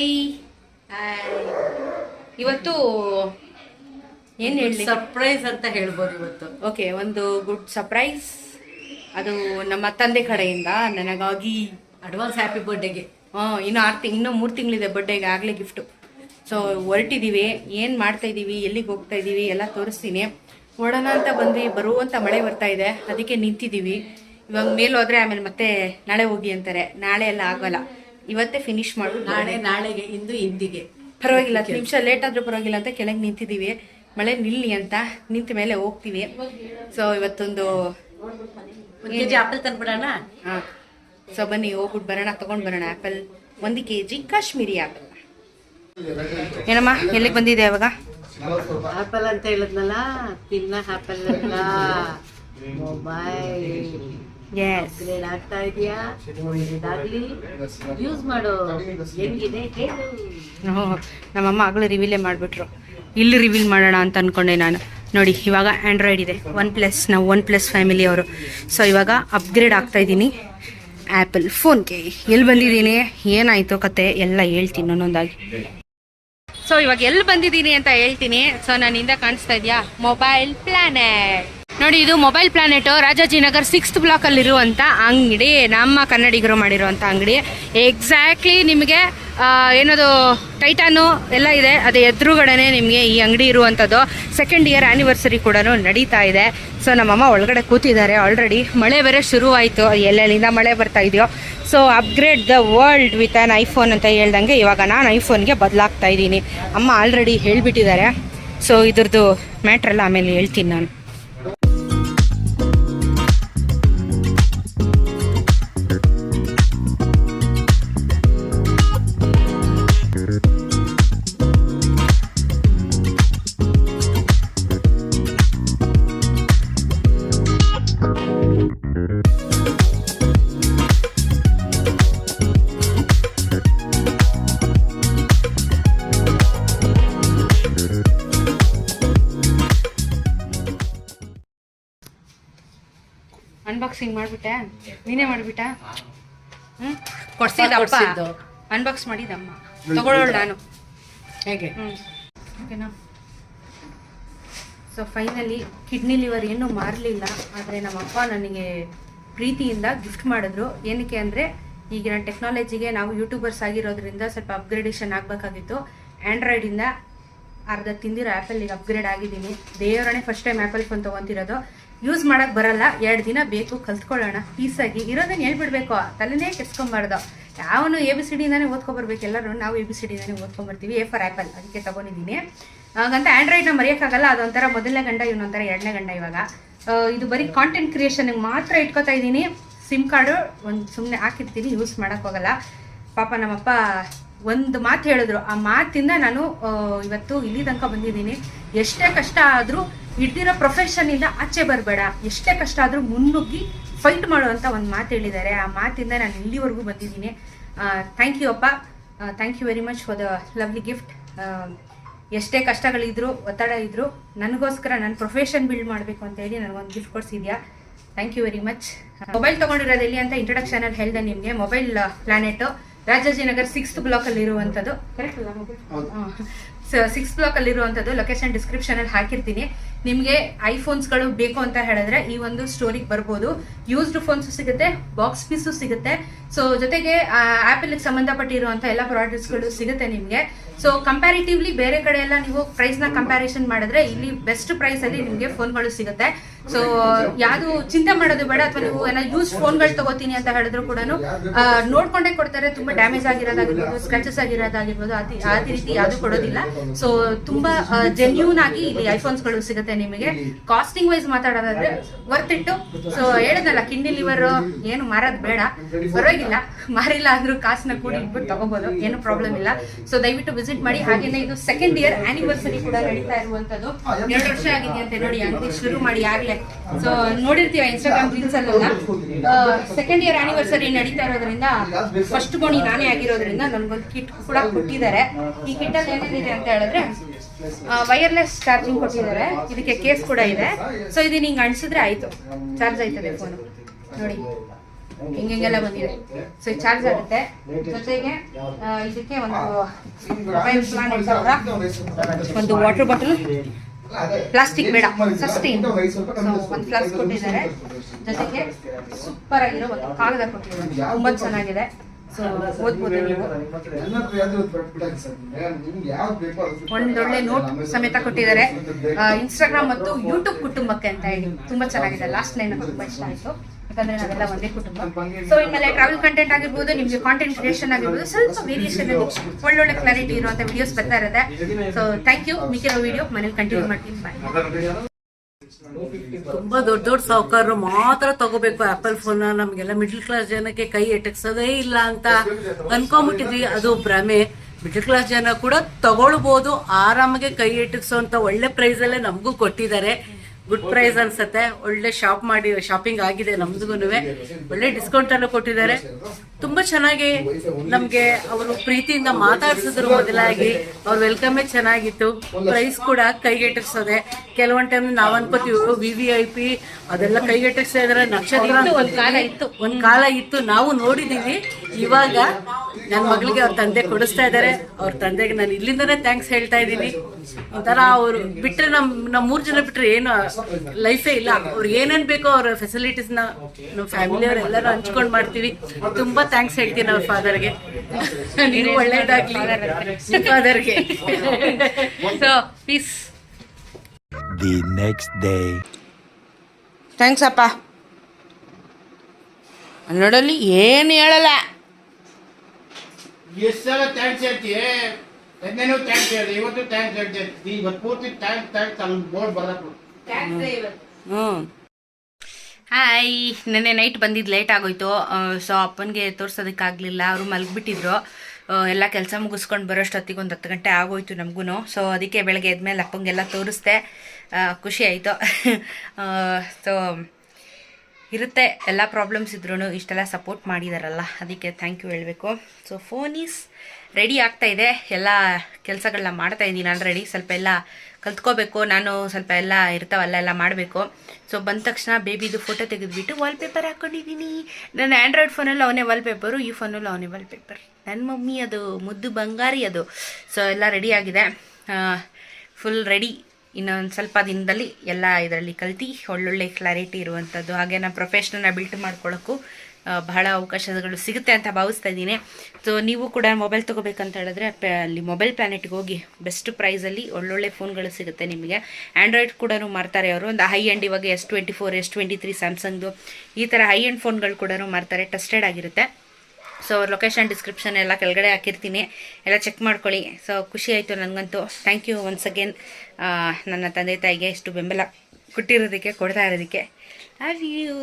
Hi ಇವತ್ತು ಏನು ಹೇಳಿ ಸರ್ಪ್ರೈಸ್ ಅಂತ ಹೇಳ್ಬೋದು ಇವತ್ತು. ಓಕೆ ಒಂದು ಗುಡ್ ಸರ್ಪ್ರೈಸ್ ಅದು ನಮ್ಮ ತಂದೆ ಕಡೆಯಿಂದ ನನಗಾಗಿ. ಅಡ್ವಾನ್ಸ್ ಹ್ಯಾಪಿ ಬರ್ಡೇಗೆ ಹಾ ಇನ್ನು ಆರು ತಿಂಗ್ ಇನ್ನೂ ಮೂರು ತಿಂಗಳಿದೆ ಬರ್ಡೇಗೆ ಆಗಲೇ ಗಿಫ್ಟು ಸೊ ಹೊರಟಿದ್ದೀವಿ ಏನು ಮಾಡ್ತಾ ಇದ್ದೀವಿ ಎಲ್ಲಿಗೆ ಹೋಗ್ತಾ ಇದ್ದೀವಿ ಎಲ್ಲ ತೋರಿಸ್ತೀನಿ. ಹೊಡೋಣ ಅಂತ ಬಂದ್ವಿ ಬರುವಂಥ ಮಳೆ ಬರ್ತಾ ಇದೆ ಅದಕ್ಕೆ ನಿಂತಿದ್ದೀವಿ ಇವಾಗ ಮೇಲೆ ಹೋದ್ರೆ ಆಮೇಲೆ ಮತ್ತೆ ನಾಳೆ ಹೋಗಿ ಅಂತಾರೆ. ನಾಳೆ ಎಲ್ಲ ಆಗೋಲ್ಲ. ಇವತ್ತೇ ಫಿನಿಶ್ ಮಾಡ್ಬಿಟ್ಟು ನಾಳೆ ನಾಳೆಗೆ ಇಂದು ಇಂದಿಗೆ. ಪರವಾಗಿಲ್ಲ ಹತ್ತು ನಿಮಿಷ ಲೇಟ್ ಆದ್ರೂ ಪರವಾಗಿಲ್ಲ ಅಂತ ಕೆಳಗೆ ನಿಂತಿದ್ದೀವಿ. ಮಳೆ ನಿಲ್ಲಿ ಅಂತ ನಿಂತ ಮೇಲೆ ಹೋಗ್ತೀವಿ. ಸೊ ಇವತ್ತೊಂದು ಆಪಲ್ ತಂದ್ಬಿಡೋಣ? ಹಾಂ. ಸೊ ಬನ್ನಿ ಹೋಗ್ಬಿಟ್ಟು ಬರೋಣ ತಗೊಂಡು ಬರೋಣ ಆ್ಯಪಲ್ ಒಂದು ಕೆ ಜಿ ಕಾಶ್ಮೀರಿ ಆ್ಯಪಲ್ ಏನಮ್ಮ ಎಲ್ಲಿಗೆ ಬಂದಿದೆ ಅವಾಗ ಆಪಲ್ ಅಂತ ಹೇಳಿದ್ನಲ್ಲ ತಿನ್ನ ಆಪಲ್ ಅಲ್ಲ ಮೊಬೈಲ್ ಅಪ್ಗ್ರೇಡ್ ಆಗ್ತಾ ಇದೆಯಾ? ಯೂಸ್ ಮಾಡು ಹೆಂಗಿದೆ? ನಮ್ಮಮ್ಮ ಆಗಲೂ ರಿವೀಲೇ ಮಾಡಿಬಿಟ್ರು. ಇಲ್ಲಿ ರಿವೀಲ್ ಮಾಡೋಣ ಅಂತ ಅಂದ್ಕೊಂಡೆ ನಾನು. ನೋಡಿ ಇವಾಗ ಆ್ಯಂಡ್ರಾಯ್ಡ್ ಇದೆ. ಒನ್ ಪ್ಲಸ್ ನಾವು ಒನ್ ಪ್ಲಸ್ ಫ್ಯಾಮಿಲಿ ಅವರು. ಸೊ ಇವಾಗ ಅಪ್ಗ್ರೇಡ್ ಆಗ್ತಾ ಇದ್ದೀನಿ. ಆ್ಯಪಲ್ ಫೋನ್ಗೆ ಎಲ್ಲಿ ಬಂದಿದ್ದೀನಿ? ಏನಾಯಿತು ಕತೆ? ಎಲ್ಲ ಹೇಳ್ತೀನಿ ಒಂದೊಂದಾಗಿ. ಸೊ ಇವಾಗ ಎಲ್ಲಿ ಬಂದಿದ್ದೀನಿ ಅಂತ ಹೇಳ್ತೀನಿ. ಸೊ ನನ್ನಿಂದ ಕಾಣಿಸ್ತಾ ಇದೆಯಾ? ಮೊಬೈಲ್ ಪ್ಲಾನೆಟ್ ನೋಡಿ, ಇದು ಮೊಬೈಲ್ ಪ್ಲಾನೆಟ್ ರಾಜಾಜಿನಗರ್ ಸಿಕ್ಸ್ತ್ ಇರುವಂತ ಅಂಗಡಿ. ನಮ್ಮ ಕನ್ನಡಿಗರು ಮಾಡಿರುವಂತ ಅಂಗಡಿ. ಎಕ್ಸಾಕ್ಟ್ಲಿ ನಿಮಗೆ ಏನದು ಟೈಟಾನು ಎಲ್ಲ ಇದೆ. ಅದೇ ಎದುರುಗಡೆನೆ ನಿಮಗೆ ಈ ಅಂಗಡಿ ಇರುವಂಥದ್ದು ಸೆಕೆಂಡ್ ಇಯರ್ ಆ್ಯನಿವರ್ಸರಿ ಕೂಡ ನಡೀತಾ ಇದೆ. ಸೊ ನಮ್ಮಮ್ಮ ಒಳಗಡೆ ಕೂತಿದ್ದಾರೆ ಆಲ್ರೆಡಿ ಮಳೆ ಬೇರೆ ಶುರುವಾಯಿತು. ಎಲ್ಲೆಲ್ಲಿಂದ ಮಳೆ ಬರ್ತಾ ಇದೆಯೋ. So upgrade the world with an iPhone ಅಂತ ಹೇಳ್ದಂಗೆ ಇವಾಗ ನಾನು ಐಫೋನ್ಗೆ ಬದಲಾಗ್ತಾ ಇದ್ದೀನಿ. ಅಮ್ಮ ಆಲ್ರೆಡಿ ಹೇಳಿಬಿಟ್ಟಿದ್ದಾರೆ. ಸೊ ಇದ್ರದ್ದು ಮ್ಯಾಟ್ರೆಲ್ಲ ಆಮೇಲೆ ಹೇಳ್ತೀನಿ ನಾನು. ಅನ್ಬಾಕ್ಸಿಂಗ್ ಮಾಡಿಬಿಟ್ಟೆ. ನೀನೇ ಮಾಡಿಬಿಟ್ಟ? ಹ್ಞೂ ಕೊಡ್ಸಿದ್ದಪ್ಪ. ಕೊಡ್ಸಿದ್ದು. ಅನ್ಬಾಕ್ಸ್ ಮಾಡಿದಮ್ಮ ತಗೊಳ್ಳೋಳು ನಾನು. ಹೇಗೆ? ಹ್ಞೂ ಓಕೆನಾ? ಸೊ ಫೈನಲಿ ಕಿಡ್ನಿ ಲಿವರ್ ಏನೂ ಮಾರಲಿಲ್ಲ. ಆದರೆ ನಮ್ಮಪ್ಪ ನನಗೆ ಪ್ರೀತಿಯಿಂದ ಗಿಫ್ಟ್ ಮಾಡಿದ್ರು. ಏನಕ್ಕೆ ಅಂದರೆ ಈಗಿನ ಟೆಕ್ನಾಲಜಿಗೆ ನಾವು ಯೂಟ್ಯೂಬರ್ಸ್ ಆಗಿರೋದ್ರಿಂದ ಸ್ವಲ್ಪ ಅಪ್ಗ್ರೇಡೇಷನ್ ಆಗಬೇಕಾಗಿತ್ತು. ಆ್ಯಂಡ್ರಾಯ್ಡಿಂದ ಅರ್ಧ ತಿಂದಿರೋ ಈಗ ಅಪ್ಗ್ರೇಡ್ ಆಗಿದ್ದೀನಿ. ದೇವರಣೆ ಫಸ್ಟ್ ಟೈಮ್ ಆ್ಯಪಲ್ ಫೋನ್ ತೊಗೊತಿರೋದು. ಯೂಸ್ ಮಾಡೋಕ್ಕೆ ಬರಲ್ಲ. ಎರಡು ದಿನ ಬೇಕು, ಕಲ್ತ್ಕೊಳ್ಳೋಣ. ಪೀಸಾಗಿ ಇರೋದನ್ನ ಹೇಳ್ಬಿಡ್ಬೇಕು. ತಲೆನೇ ಕೆಡ್ಸ್ಕೊಂಬಾರ್ದು. ಯಾವನು ಎ ಬಿ ಸಿ ಡಿಂದಾನೆ ಓದ್ಕೊಬರ್ಬೇಕು. ಎಲ್ಲರೂ ನಾವು ಎ ಬಿ ಸಿ ಡಿಂದಾನೆ ಓದ್ಕೊಂಬರ್ತೀವಿ. ಎ ಫಾರ್ ಆ್ಯಪಲ್ ಅದಕ್ಕೆ ತೊಗೊಂಡಿದ್ದೀನಿ. ಹಾಗಂತ ಆ್ಯಂಡ್ರಾಯ್ಡ್ನ ಮರೆಯೋಕ್ಕಾಗಲ್ಲ. ಅದೊಂಥರ ಮೊದಲನೇ ಗಂಡ, ಇವನೊಂಥರ ಎರಡನೇ ಗಂಡ ಇವಾಗ. ಇದು ಬರೀ ಕಾಂಟೆಂಟ್ ಕ್ರಿಯೇಷನ್ಗೆ ಮಾತ್ರ ಇಟ್ಕೊತಾ ಇದ್ದೀನಿ. ಸಿಮ್ ಕಾರ್ಡು ಒಂದು ಸುಮ್ಮನೆ ಹಾಕಿರ್ತೀನಿ. ಯೂಸ್ ಮಾಡೋಕ್ಕೋಗಲ್ಲ ಪಾಪ ನಮ್ಮಪ್ಪ ಒಂದು ಮಾತು ಹೇಳಿದ್ರು. ಆ ಮಾತಿಂದ ನಾನು ಇವತ್ತು ಇಲ್ಲಿ ತನಕ ಬಂದಿದ್ದೀನಿ. ಎಷ್ಟೇ ಕಷ್ಟ ಆದರೂ ಹಿಡ್ದಿರೋ ಪ್ರೊಫೆಷನಿಂದ ಆಚೆ ಬರಬೇಡ. ಎಷ್ಟೇ ಕಷ್ಟ ಆದರೂ ಮುನ್ನುಗ್ಗಿ ಫೈಟ್ ಮಾಡುವಂಥ ಒಂದು ಮಾತು ಹೇಳಿದ್ದಾರೆ. ಆ ಮಾತಿಂದ ನಾನು ಇಲ್ಲಿವರೆಗೂ ಬಂದಿದ್ದೀನಿ. ಥ್ಯಾಂಕ್ ಯು ಅಪ್ಪ. Thank you very much for the lovely gift ಎಷ್ಟೇ ಕಷ್ಟಗಳಿದ್ರು, ಒತ್ತಡ ಇದ್ರು, ನನಗೋಸ್ಕರ ನನ್ನ ಪ್ರೊಫೆಷನ್ ಬಿಲ್ಡ್ ಮಾಡಬೇಕು ಅಂತ ಹೇಳಿ ನನಗೊಂದು gift ಕೊಡಿಸಿದ್ಯಾ? Thank you very much mobile ತೊಗೊಂಡಿರೋದು ಎಲ್ಲಿ ಅಂತ ಇಂಟ್ರಡಕ್ಷನಲ್ಲಿ ಹೇಳ್ದೆ ನಿಮಗೆ. Mobile planet Rajajinagar sixth block ಅಲ್ಲಿ ಇರುವಂತದ್ದು ಸಿಕ್ಸ್ ಬ್ಲಾಕ್ ಅಲ್ಲಿ ಇರುವಂತದ್ದು ಲೊಕೇಶನ್ ಡಿಸ್ಕ್ರಿಪ್ಷನ್ ಅಲ್ಲಿ ಹಾಕಿರ್ತೀನಿ. ನಿಮಗೆ ಐಫೋನ್ಸ್ಗಳು ಬೇಕು ಅಂತ ಹೇಳಿದ್ರೆ ಈ ಒಂದು ಸ್ಟೋರಿಗೆ ಬರ್ಬೋದು. ಯೂಸ್ಡ್ ಫೋನ್ಸ್ ಸಿಗುತ್ತೆ ಬಾಕ್ಸ್ ಪೀಸು ಸಿಗುತ್ತೆ. ಸೊ ಜೊತೆಗೆ ಆಪಲ್ ಸಂಬಂಧಪಟ್ಟಿರುವಂಥ ಎಲ್ಲ ಪ್ರಾಡಕ್ಟ್ಸ್ಗಳು ಸಿಗುತ್ತೆ ನಿಮಗೆ. ಸೊ ಕಂಪ್ಯಾರಿಟಿವ್ಲಿ ಬೇರೆ ಕಡೆ ಎಲ್ಲ ನೀವು ಪ್ರೈಸ್ನ ಕಂಪ್ಯಾರಿಸನ್ ಮಾಡಿದ್ರೆ ಇಲ್ಲಿ ಬೆಸ್ಟ್ ಪ್ರೈಸ್ ಅಲ್ಲಿ ನಿಮಗೆ ಫೋನ್ಗಳು ಸಿಗುತ್ತೆ. ಸೊ ಯಾವುದು ಚಿಂತೆ ಮಾಡೋದು ಬೇಡ ಅಥವಾ ನೀವು ಏನೋ ಯೂಸ್ ಫೋನ್ಗಳು ತಗೋತೀನಿ ಅಂತ ಹೇಳಿದ್ರು ಕೂಡ ನೋಡ್ಕೊಂಡೇ ಕೊಡ್ತಾರೆ, ತುಂಬಾ ಡ್ಯಾಮೇಜ್ ಆಗಿರೋದಾಗಿರ್ಬೋದು ಸ್ಕ್ರಾಚಸ್ ಆಗಿರೋದಾಗಿರ್ಬೋದು, ಅತಿ ಅದೇ ರೀತಿ ಯಾವುದು ಕೊಡೋದಿಲ್ಲ. ಸೊ ತುಂಬಾ ಜೆನ್ಯೂನ್ ಆಗಿ ಇಲ್ಲಿ ಐಫೋನ್ಸ್ಗಳು ಸಿಗುತ್ತೆ ನಿಮಗೆ. ಕಾಸ್ಟಿಂಗ್ ವೈಸ್ ಮಾತಾಡೋದಾದ್ರೆ ವರ್ತ್ ಇಟ್ಟು ಸೊ ಹೇಳಿದ್ನಲ್ಲ, ಕಿಡ್ನಿ ಲಿವರ್ ಏನು ಮಾರೋದು ಬೇಡ. ಪರವಾಗಿಲ್ಲ, ಮಾರಿಲ್ಲ ಅಂದ್ರೂ ಕಾಸನ್ನ ಕೂಡಿ ಇಟ್ಬಿಟ್ಟು ತಗೋಬಹುದು ಏನು ಪ್ರಾಬ್ಲಮ್ ಇಲ್ಲ. ಸೊ ದಯವಿಟ್ಟು ವಿಸಿಟ್ ಮಾಡಿ, ಹಾಗೇನೆ ಇದು ಸೆಕೆಂಡ್ ಇಯರ್ ಆನಿವರ್ಸರಿ ಕೂಡ ನಡೀತಾ ಇರುವಂತದ್ದು ಎರಡು ವರ್ಷ ಆಗಿದೆ ಅಂತ ನೋಡಿ, ಅಂಗಡಿ ಶುರು ಮಾಡಿ, ಆಗ್ಲೇ ಸೊ ನೋಡಿರ್ತೀವಿ ಇನ್ಸ್ಟಾಗ್ರಾಮ್ ರೀಲ್ಸ್ ಅಲ್ಲೆಲ್ಲ? ಸೆಕೆಂಡ್ ಇಯರ್ ಆನಿವರ್ಸರಿ ನಡೀತಾ ಇರೋದ್ರಿಂದ ಫಸ್ಟ್ ಗೋಣಿ ನಾನೇ ಆಗಿರೋದ್ರಿಂದ ನನ್ಗೊಂದು ಕಿಟ್ ಕೂಡ ಕೊಟ್ಟಿದ್ದಾರೆ. ಈ ಕಿಟ್ ಅಲ್ಲಿ ಏನೇನಿದೆ ಅಂತ ಹೇಳಿದ್ರೆ ವೈರ್ಲೆಸ್ ಚಾರ್ಜಿಂಗ್ ಕೊಟ್ಟಿದ್ದಾರೆ. ಇದಕ್ಕೆ ಕೇಸ್ ಕೂಡ ಇದೆ. ಸೊ ಇದನ್ನ ನಿಂಗೆ ಅಣಿಸಿದ್ರೆ ಆಯ್ತು. ಚಾರ್ಜ್ ಆಯ್ತದೆ ಫೋನು ನೋಡಿ. ಹಿಂಗೆಲ್ಲ ಬಂದಿದೆ. ಸೊ ಚಾರ್ಜ್ ಆಗುತ್ತೆ. ಜೊತೆಗೆ ಇದಕ್ಕೆ ಒಂದು ಮೊಬೈಲ್ ಪ್ಲಾನ್ ಒಂದು ವಾಟರ್ ಬಾಟಲ್ ಪ್ಲಾಸ್ಟಿಕ್ ಬೇಡ. ಸಸ್ಟೈನ್ ಒಂದು ಫ್ಲಾಸ್ಕ್ ಕೊಟ್ಟಿದ್ದಾರೆ. ಜೊತೆಗೆ ಸೂಪರ್ ಆಗಿರೋ ಒಂದು ಕಾಗದ ಕೊಟ್ಟಿದ್ದಾರೆ. ತುಂಬಾ ಚೆನ್ನಾಗಿದೆ. ಸೊ ಓದ್ಬೋದು ನೀವು ಒಂದೊಳ್ಳೆ ನೋಟ್ ಸಮೇತ ಕೊಟ್ಟಿದ್ದಾರೆ. ಇನ್ಸ್ಟಾಗ್ರಾಮ್ ಮತ್ತು ಯೂಟ್ಯೂಬ್ ಕುಟುಂಬಕ್ಕೆ ಅಂತ ಹೇಳಿ. ತುಂಬಾ ಚೆನ್ನಾಗಿದೆ. ಲಾಸ್ಟ್ ಲೈನ್ ತುಂಬಾ ಇಷ್ಟ ಆಯ್ತು. ಯಾಕಂದ್ರೆ ನಾವೆಲ್ಲ ಒಂದೇ ಕುಟುಂಬ. ಸೊ ಇನ್ಮೇಲೆ ಟ್ರಾವೆಲ್ ಕಂಟೆಂಟ್ ಆಗಿರ್ಬೋದು, ನಿಮ್ಗೆ ಕಾಂಟೆಂಟ್ ಕ್ರಿಯೇಷನ್ ಆಗಿರ್ಬೋದು, ಸ್ವಲ್ಪ ವೇರಿಯೇಷನ್ ಒಳ್ಳೊಳ್ಳೆ ಕ್ಲಾರಿಟಿ ಇರುವಂತ ವಿಡಿಯೋಸ್ ಬರ್ತಾ ಇರುತ್ತೆ. ಸೊ ಥ್ಯಾಂಕ್ ಯು ಮಿಕ್ಕಿರೋ ವಿಡಿಯೋ ಮನೇಲಿ ಕಂಟಿನ್ಯೂ ಮಾಡ್ತೀನಿ. ತುಂಬಾ ದೊಡ್ಡ ದೊಡ್ಡ ಸಾಹುಕಾರರು ಮಾತ್ರ ತಗೋಬೇಕು ಆಪಲ್ ಫೋನ್ ನಮ್ಗೆಲ್ಲ ಮಿಡ್ಲ್ ಕ್ಲಾಸ್ ಜನಕ್ಕೆ ಕೈ ಎಟಕ್ಸೋದೇ ಇಲ್ಲ ಅಂತ ಅನ್ಕೊಂಬಿಟ್ಟಿದ್ವಿ ಅದು ಭ್ರಮೆ. ಮಿಡಲ್ ಕ್ಲಾಸ್ ಜನ ಕೂಡ ತಗೊಳ್ಬೋದು. ಆರಾಮಾಗಿ ಕೈ ಎಟಕ್ಸೋಂತ ಒಳ್ಳೆ ಪ್ರೈಸ್ ಅಲ್ಲೇ ನಮಗೂ ಕೊಟ್ಟಿದ್ದಾರೆ. ಗುಡ್ ಪ್ರೈಸ್ ಅನ್ಸುತ್ತೆ. ಒಳ್ಳೆ ಶಾಪ್ ಮಾಡಿ ಶಾಪಿಂಗ್ ಆಗಿದೆ ನಮ್ದುಗೂ ಒಳ್ಳೆ ಡಿಸ್ಕೌಂಟ್ ಅನ್ನು ಕೊಟ್ಟಿದ್ದಾರೆ. ತುಂಬಾ ಚೆನ್ನಾಗಿ ನಮ್ಗೆ ಅವರು ಪ್ರೀತಿಯಿಂದ ಮಾತಾಡ್ಸಿದ್ರು ಮೊದಲಾಗಿ ಅವ್ರ ವೆಲ್ಕಮೇ ಚೆನ್ನಾಗಿತ್ತು. ಪ್ರೈಸ್ ಕೂಡ ಕೈಗೆಟಕ್ಸೋದೆ ಕೆಲವೊಂದ್ ಟೈಮ್ ನಾವ್ ಅನ್ಕೋತೀವಿ ವಿ ವಿ ಐ ಪಿ ಅದೆಲ್ಲ ಕೈಗೆಟಕ್ಸ್ತಾ ಇದ್ರೆ. ನಕ್ಷತ್ರ ಒಂದ್ ಕಾಲ ಇತ್ತು. ಒಂದ್ ಕಾಲ ಇತ್ತು. ನಾವು ನೋಡಿದೀವಿ. ಇವಾಗ ನನ್ನ ಮಗಳಿಗೆ ಅವ್ರ ತಂದೆ ಕೊಡಿಸ್ತಾ ಇದ್ದಾರೆ ಅವ್ರ ತಂದೆಗೆ ನಾನು ಇಲ್ಲಿಂದನೇ ಥ್ಯಾಂಕ್ಸ್ ಹೇಳ್ತಾ ಇದ್ದೀನಿ. ಒಂಥರ ಅವ್ರು ಬಿಟ್ರೆ ನಮ್ ನಮ್ ಮೂರ್ ಜನ ಬಿಟ್ರೆ ಏನು ಲೈಫೇ ಇಲ್ಲ. ಅವ್ರು ಏನೇನ್ ಬೇಕೋ ಅವ್ರ ಫೆಸಿಲಿಟೀಸ್ನ ನಮ್ಮ ಫ್ಯಾಮಿಲಿ ಅವ್ರ ಎಲ್ಲರೂ ಹಂಚ್ಕೊಂಡ್ ಮಾಡ್ತೀವಿ. ತುಂಬಾ ಥ್ಯಾಂಕ್ಸ್ ಹೇಳ್ತೀನಿ ಅವ್ರ ಫಾದರ್ಗೆ ನೀವು ಒಳ್ಳೇದಾಗ್ಲಿ ಫಾದರ್ಗೆ so peace the next day thanks ಅಪ್ಪ. ನೋಡಲ್ಲಿ ಏನು ಹೇಳಲ್ಲ. ಎಷ್ಟು ಸಲ ಥ್ಯಾಂಕ್ಸ್ ಹೇಳ್ತೀಯ? ನಿನ್ನೆನೂ ಥ್ಯಾಂಕ್ಸ್ ಹೇಳಿ ಇವತ್ತು ಥ್ಯಾಂಕ್ಸ್ ಹೇಳ್ತೀನಿ ಇವತ್ತು ಪೂರ್ತಿ ಥ್ಯಾಂಕ್ಸ್ ಥ್ಯಾಂಕ್ಸ್ ಅಲ್ಲಿ ಬೋರ್ಡ್ ಬರಕ್ಕೆ ಹ್ಮ್. ಹಾಯ್ ನೆನ್ನೆ ನೈಟ್ ಬಂದಿದ್ದು ಲೇಟ್ ಆಗೋಯ್ತು. ಸೊ ಅಪ್ಪನಿಗೆ ತೋರ್ಸೋದಕ್ಕಾಗಲಿಲ್ಲ. ಅವರು ಮಲಗಿಬಿಟ್ಟಿದ್ರು. ಎಲ್ಲ ಕೆಲಸ ಮುಗಿಸ್ಕೊಂಡು ಬರೋಷ್ಟೊತ್ತಿಗೆ ಒಂದು ಹತ್ತು ಗಂಟೆ ಆಗೋಯ್ತು ನಮಗೂ ಸೊ ಅದಕ್ಕೆ ಬೆಳಗ್ಗೆ ಎದ್ಮೇಲೆ ಅಪ್ಪಂಗೆಲ್ಲ ತೋರಿಸ್ದೆ. ಖುಷಿ ಆಯಿತು. ಸೊ ಇರುತ್ತೆ ಎಲ್ಲ ಪ್ರಾಬ್ಲಮ್ಸ್ ಇದ್ರೂ ಇಷ್ಟೆಲ್ಲ ಸಪೋರ್ಟ್ ಮಾಡಿದಾರಲ್ಲ, ಅದಕ್ಕೆ ಥ್ಯಾಂಕ್ ಯು ಹೇಳಬೇಕು. ಸೊ ಫೋನ್ ಈಸ್ ರೆಡಿ ಆಗ್ತಾ ಇದೆ. ಎಲ್ಲ ಕೆಲಸಗಳನ್ನ ಮಾಡ್ತಾ ಇದ್ದೀನಿ ಆಲ್ರೆಡಿ ಸ್ವಲ್ಪ ಎಲ್ಲ ಕಲ್ತ್ಕೋಬೇಕು. ನಾನು ಸ್ವಲ್ಪ ಎಲ್ಲ ಇರ್ತಾವಲ್ಲ, ಎಲ್ಲ ಮಾಡಬೇಕು. ಸೊ ಬಂದ ತಕ್ಷಣ ಬೇಬಿದು ಫೋಟೋ ತೆಗೆದುಬಿಟ್ಟು ವಾಲ್ಪೇಪರ್ ಹಾಕ್ಕೊಂಡಿದ್ದೀನಿ ನನ್ನ ಆ್ಯಂಡ್ರಾಯ್ಡ್ ಫೋನಲ್ಲಿ ಅವನೇ ವಾಲ್ಪೇಪರು ಈ ಫೋನಲ್ಲಿ ಅವನೇ ವಾಲ್ಪೇಪರ್ ನನ್ನ ಮಮ್ಮಿ ಅದು ಮುದ್ದು ಬಂಗಾರಿ ಅದು. ಸೊ ಎಲ್ಲ ರೆಡಿ ಆಗಿದೆ. ಫುಲ್ ರೆಡಿ ಇನ್ನೊಂದು ಸ್ವಲ್ಪ ದಿನದಲ್ಲಿ ಎಲ್ಲ ಇದರಲ್ಲಿ ಕಲ್ತು ಒಳ್ಳೊಳ್ಳೆ ಕ್ಲಾರಿಟಿ ಇರುವಂಥದ್ದು ಹಾಗೆ ನಾನು ಪ್ರೊಫೆಷ್ನಲ್ನ ಬಿಲ್ಟ್ ಮಾಡ್ಕೊಳ್ಳೋಕ್ಕೂ ಬಹಳ ಅವಕಾಶಗಳು ಸಿಗುತ್ತೆ ಅಂತ ಭಾವಿಸ್ತಾ ಇದ್ದೀನಿ. ಸೊ ನೀವು ಕೂಡ ಮೊಬೈಲ್ ತೊಗೋಬೇಕಂತ ಹೇಳಿದ್ರೆ ಅಲ್ಲಿ ಮೊಬೈಲ್ ಪ್ಲಾನೆಟ್ಗೆ ಹೋಗಿ ಬೆಸ್ಟ್ ಪ್ರೈಸಲ್ಲಿ ಒಳ್ಳೊಳ್ಳೆ ಫೋನ್ಗಳು ಸಿಗುತ್ತೆ ನಿಮಗೆ. ಆ್ಯಂಡ್ರಾಯ್ಡ್ ಕೂಡ ಮಾರ್ತಾರೆ ಅವರು. ಒಂದು ಹೈ ಎಂಡ್ ಇವಾಗ S twenty four S twenty three ಸ್ಯಾಮ್ಸಂಗ್ದು ಈ ಥರ ಹೈ ಎಂಡ್ ಫೋನ್ಗಳು ಕೂಡ ಮಾರ್ತಾರೆ. ಟೆಸ್ಟೆಡ್ ಆಗಿರುತ್ತೆ. ಸೊ ಲೊಕೇಶನ್ ಡಿಸ್ಕ್ರಿಪ್ಷನ್ ಎಲ್ಲ ಕೆಳಗಡೆ ಹಾಕಿರ್ತೀನಿ. ಎಲ್ಲ ಚೆಕ್ ಮಾಡ್ಕೊಳ್ಳಿ. ಸೊ ಖುಷಿ ಆಯಿತು ನನಗಂತೂ. ಥ್ಯಾಂಕ್ ಯು ಒನ್ಸ್ ಅಗೇನ್ ನನ್ನ ತಂದೆ ತಾಯಿಗೆ ಇಷ್ಟು ಬೆಂಬಲ ಕೊಟ್ಟಿರೋದಕ್ಕೆ, ಕೊಡ್ತಾ ಇರೋದಕ್ಕೆ. Love you